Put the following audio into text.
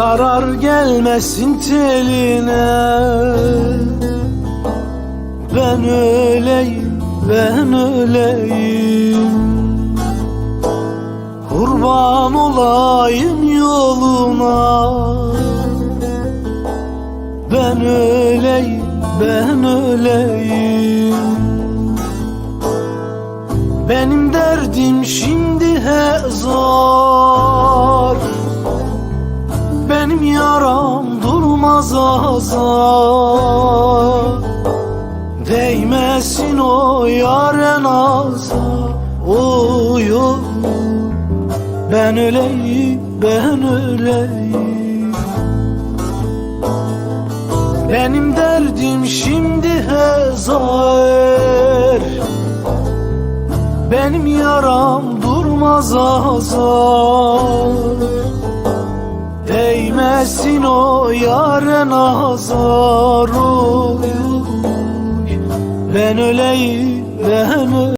Zarar gelmesin teline. Ben öleyim, ben öleyim. Kurban olayım yoluna Ben öleyim, ben öleyim. Benim derdim şimdi hezar azar Değmesin o yaren azar Oy Ben öleyim, ben öleyim. Benim derdim şimdi hezar Benim yaram durmaz azar Değmesin o yaren azar oy, oy. Ben öleyim, ben öleyim